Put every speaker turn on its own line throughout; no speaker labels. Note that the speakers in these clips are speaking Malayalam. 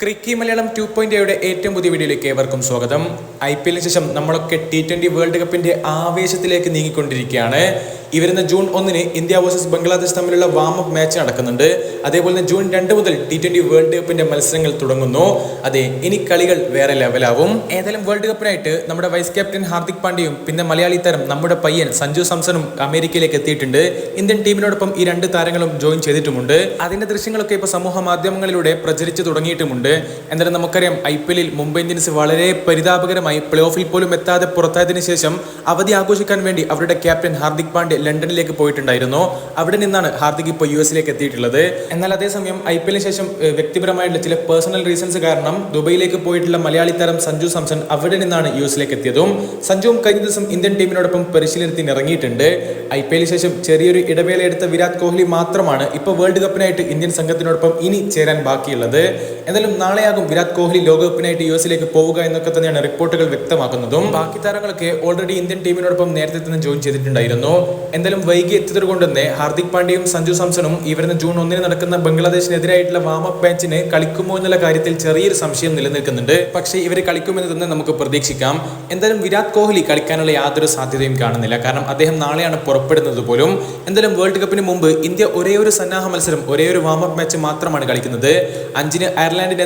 ക്രിക്കി മലയാളം ടു പോയിന്റ് എയുടെ ഏറ്റവും പുതിയ വീഡിയോയിലേക്ക് ഏവർക്കും സ്വാഗതം. ഐ പി എല്ലിന് ശേഷം നമ്മളൊക്കെ ടി ട്വന്റി വേൾഡ് കപ്പിന്റെ ആവേശത്തിലേക്ക് നീങ്ങിക്കൊണ്ടിരിക്കുകയാണ്. ഈ വരുന്ന ജൂൺ ഒന്നിന് ഇന്ത്യ വേഴ്സസ് ബംഗ്ലാദേശ് തമ്മിലുള്ള വാമപ്പ് മാച്ച് നടക്കുന്നുണ്ട്. അതേപോലെ ജൂൺ രണ്ട് മുതൽ ടി ട്വന്റി വേൾഡ് കപ്പിന്റെ മത്സരങ്ങൾ തുടങ്ങുന്നു. അതെ ഇനി കളികൾ വേറെ ലെവലാവും. ഏതായാലും വേൾഡ് കപ്പിനായിട്ട് നമ്മുടെ വൈസ് ക്യാപ്റ്റൻ ഹാർദിക് പാണ്ഡ്യയും പിന്നെ മലയാളി താരം നമ്മുടെ പയ്യൻ സഞ്ജു സാംസണും അമേരിക്കയിലേക്ക് എത്തിയിട്ടുണ്ട്. ഇന്ത്യൻ ടീമിനോടൊപ്പം ഈ രണ്ട് താരങ്ങളും ജോയിൻ ചെയ്തിട്ടുമുണ്ട്. അതിന്റെ ദൃശ്യങ്ങളൊക്കെ ഇപ്പോൾ സമൂഹ മാധ്യമങ്ങളിലൂടെ പ്രചരിച്ചു തുടങ്ങിയിട്ടുമുണ്ട്. എന്തായാലും നമുക്കറിയാം ഐ പി എല്ലിൽ മുംബൈ ഇന്ത്യൻസ് വളരെ പരിതാപകരമായി പ്ലേ ഓഫിൽ പോലും എത്താതെ പുറത്തായതിനു ശേഷം അവധി ആഘോഷിക്കാൻ വേണ്ടി അവരുടെ ക്യാപ്റ്റൻ ഹാർദിക് പാണ്ഡ്യ ലണ്ടനിലേക്ക് പോയിട്ടുണ്ടായിരുന്നു. അവിടെ നിന്നാണ് ഹാർദിക് ഇപ്പോൾ യു എസിലേക്ക് എത്തിയിട്ടുള്ളത്. എന്നാൽ അതേസമയം ഐ പി എല്ലിന് ശേഷം വ്യക്തിപരമായിട്ടുള്ള ചില പേഴ്സണൽ റീസൺസ് കാരണം ദുബൈയിലേക്ക് പോയിട്ടുള്ള മലയാളി താരം സഞ്ജു സാംസൺ അവിടെ നിന്നാണ് യു എസിലേക്ക് എത്തിയതും. സഞ്ജുവും കഴിഞ്ഞ ദിവസം ഇന്ത്യൻ ടീമിനോടൊപ്പം പരിശീലനത്തിന് ഇറങ്ങിയിട്ടുണ്ട്. ഐ പി എല്ലിന് ശേഷം ചെറിയൊരു ഇടവേള എടുത്ത വിരാട് കോഹ്ലി മാത്രമാണ് ഇപ്പോൾ വേൾഡ് കപ്പിനായിട്ട് ഇന്ത്യൻ സംഘത്തിനോടൊപ്പം ഇനി ചേരാൻ ബാക്കിയുള്ളത്. എന്നാലും നാളെയാകും വിരാട് കോഹ്ലി ലോകകപ്പിനായിട്ട് യു എസിലേക്ക് പോവുക എന്നൊക്കെ തന്നെയാണ് റിപ്പോർട്ടുകൾ വ്യക്തമാക്കുന്നതും. ബാക്കി താരങ്ങളൊക്കെ ഓൾറെഡി ഇന്ത്യൻ ടീമിനോടൊപ്പം നേരത്തെ തന്നെ ജോയിൻ ചെയ്തിട്ടുണ്ടായിരുന്നു. എന്തായാലും വൈകി എത്തിയത് കൊണ്ട് തന്നെ ഹാർദിക് പാണ്ഡ്യയും സഞ്ജു സാംസണും ഈ ജൂൺ ഒന്നിന് നടക്കുന്ന ബംഗ്ലാദേശിനെതിരായിട്ടുള്ള വാമപ്പ് മാച്ചിന് കളിക്കുമോ എന്നുള്ള കാര്യത്തിൽ ചെറിയൊരു സംശയം നിലനിൽക്കുന്നുണ്ട്. പക്ഷേ ഇവർ കളിക്കുമെന്ന് തന്നെ നമുക്ക് പ്രതീക്ഷിക്കാം. എന്തായാലും വിരാട് കോഹ്ലി കളിക്കാനുള്ള യാതൊരു സാധ്യതയും കാണുന്നില്ല. കാരണം അദ്ദേഹം നാളെയാണ് പുറപ്പെടുന്നത് പോലും. എന്തായാലും വേൾഡ് കപ്പിന് മുമ്പ് ഇന്ത്യ ഒരേ ഒരു സന്നാഹ മത്സരം ഒരേ ഒരു വാമപ്പ് മാച്ച് മാത്രമാണ് കളിക്കുന്നത്. അഞ്ചിന്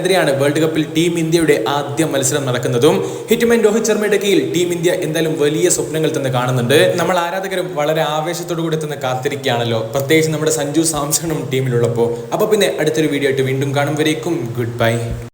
അയർലാൻഡിനെതിരെയാണ് വേൾഡ് കപ്പിൽ ടീം ഇന്ത്യയുടെ ആദ്യ മത്സരം നടക്കുന്നതും. ഹിറ്റ്മാൻ രോഹിത് ശർമ്മയുടെ കീഴിൽ ടീം ഇന്ത്യ എന്തായാലും വലിയ സ്വപ്നങ്ങൾ തന്നെ കാണുന്നുണ്ട്. നമ്മൾ ആരാധകരും വളരെ ആവേശത്തോടു കൂടി തന്നെ കാത്തിരിക്കുകയാണല്ലോ. പ്രത്യേകിച്ച് നമ്മുടെ സഞ്ജു സാംസണും ടീമിലുള്ളപ്പോൾ. അപ്പോൾ പിന്നെ അടുത്തൊരു വീഡിയോ ആയിട്ട് വീണ്ടും കാണും. വരേക്കും ഗുഡ് ബൈ